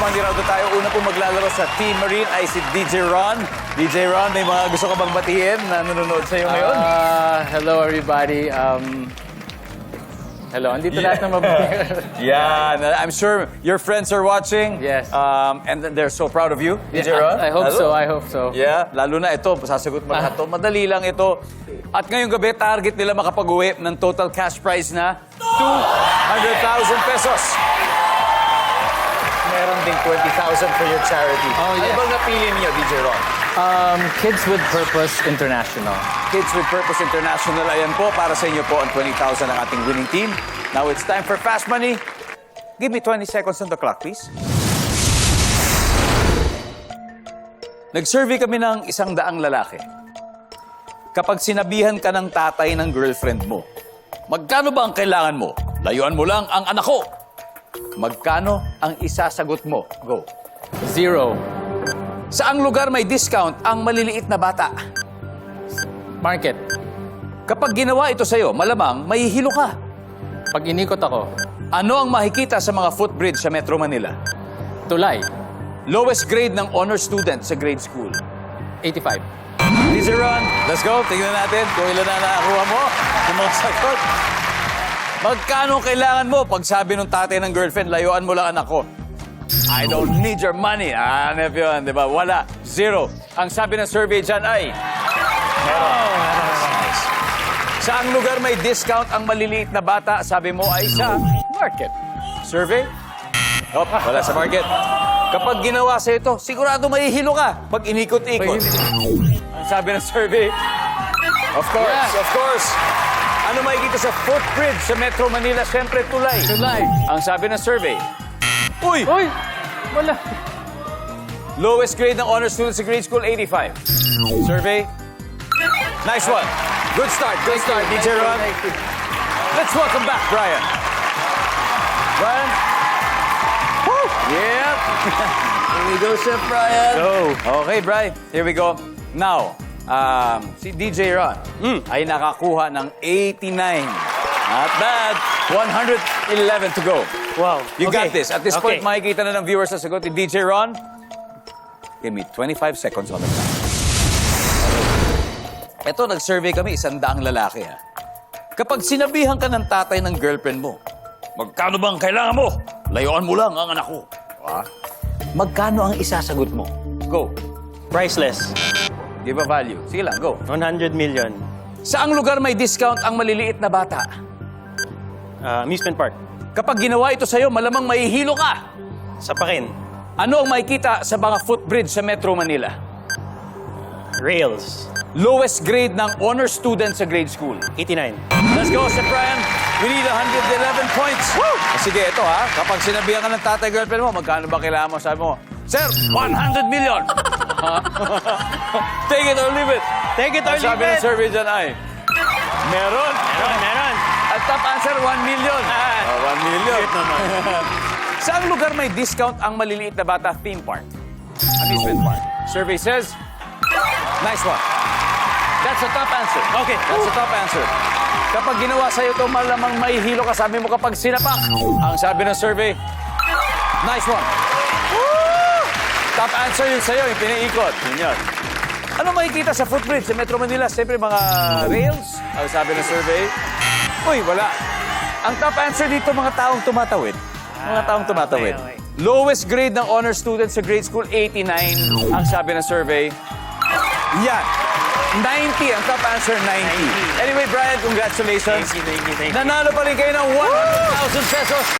na tayo. Una pong maglalaro sa Team Marine ay si DJ Ron. DJ Ron, may mga gusto ka bang batiin na nanonood sa'yo ngayon? Uh, hello, everybody. Um, hello, andito lahat ng mabuti. Yan. I'm sure your friends are watching. Yes. Um, and they're so proud of you, DJ Ron. I, I hope Lalo- so, I hope so. Yeah, lalo na ito, sasagot mo lahat to. Madali lang ito. At ngayong gabi, target nila makapag-uwi ng total cash prize na 200,000 pesos. Meron ding 20,000 for your charity. Oh, Ano yes. bang napili niyo, DJ Ron? Um, Kids with Purpose International. Kids with Purpose International, ayan po, para sa inyo po ang 20,000 ng ating winning team. Now it's time for Fast Money. Give me 20 seconds on the clock, please. Nag-survey kami ng isang daang lalaki. Kapag sinabihan ka ng tatay ng girlfriend mo, magkano ba ang kailangan mo? Layuan mo lang ang anak ko. Magkano ang isasagot mo? Go. Zero. Saang lugar may discount ang maliliit na bata? Market. Kapag ginawa ito sa'yo, malamang mahihilo ka. Pag inikot ako, Ano ang makikita sa mga footbridge sa Metro Manila? tulay. Lowest grade ng honor student sa grade school. 85. Easy run. Let's go. Tingnan natin kung ilan na nakakuha mo. Mga sagot. Magkano kailangan mo pag sabi ng tatay ng girlfriend, layuan mo lang anak ko? I don't need your money. Ah, ano yun, di ba? Wala. Zero. Ang sabi ng survey dyan ay... Meron. Nice. Saang lugar may discount ang maliliit na bata? Sabi mo ay sa market. Survey? Oh, wala sa market. Kapag ginawa sa ito, sigurado mahihilo ka pag inikot-ikot. Ang sabi ng survey, of course, Yeah. of course. Ano makikita sa footbridge sa Metro Manila? Siyempre, tulay. Tulay. Ang sabi ng survey, Uy! Uy! Wala. Lowest grade ng honor student sa grade school, 85. Survey? Nice one. Good start, good start, DJ Ron. Let's welcome back, Brian. Brian? Woo! Yep. Here we go, Chef Brian. Go. Okay, Brian. Here we go. Now, um, si DJ Ron ay nakakuha ng 89. Not bad. 111 to go. Wow. You got Okay. this. At this point, Okay. makikita na ng viewers na sagot ni DJ Ron. Give me 25 seconds on the clock. Ito, nag-survey kami, isang daang lalaki. Ha. Kapag sinabihan ka ng tatay ng girlfriend mo, magkano bang kailangan mo? Layuan mo lang ang anak ko. Ha? Magkano ang isasagot mo? Go. Priceless. Give a value. Sige lang, go. 100 million. Saang lugar may discount ang maliliit na bata? Uh, amusement park. Kapag ginawa ito sa'yo, malamang mahihilo ka. Sa Pakin. Ano ang makikita sa mga footbridge sa Metro Manila? Rails. Lowest grade ng honor student sa grade school. 89. Let's go, Sir Brian. We need 111 points. Woo! Sige, ito ha. Kapag sinabihan ka ng tatay girlfriend mo, magkano ba kailangan mo? Sabi mo, Sir, 100 million. Take it or leave it. Take it or Ang sabi leave ng it. survey dyan ay, meron. Meron, meron. At top answer, 1 million. Ah. Oh, 1 million. Cute naman. Saan lugar may discount ang maliliit na bata theme park? Amusement park. Survey says, nice one. That's a top answer. Okay. That's a top answer. Kapag ginawa sa'yo ito, malamang mahihilo ka. Sabi mo kapag sinapak. Ang sabi ng survey, nice one. Top answer yun sa'yo, yung pinaikot. Yun yun. Ano makikita sa footbridge sa Metro Manila? Siyempre mga rails. Ang sabi ng survey, uy, wala. Ang top answer dito, mga taong tumatawid. Mga taong tumatawid. okay, Lowest grade ng honor student sa grade school, 89. Ang sabi ng survey, yan. 90. Ang top answer, 90. Anyway, Brian, congratulations. Thank you, thank you, thank you. Nanalo pa rin kayo ng 100,000 pesos.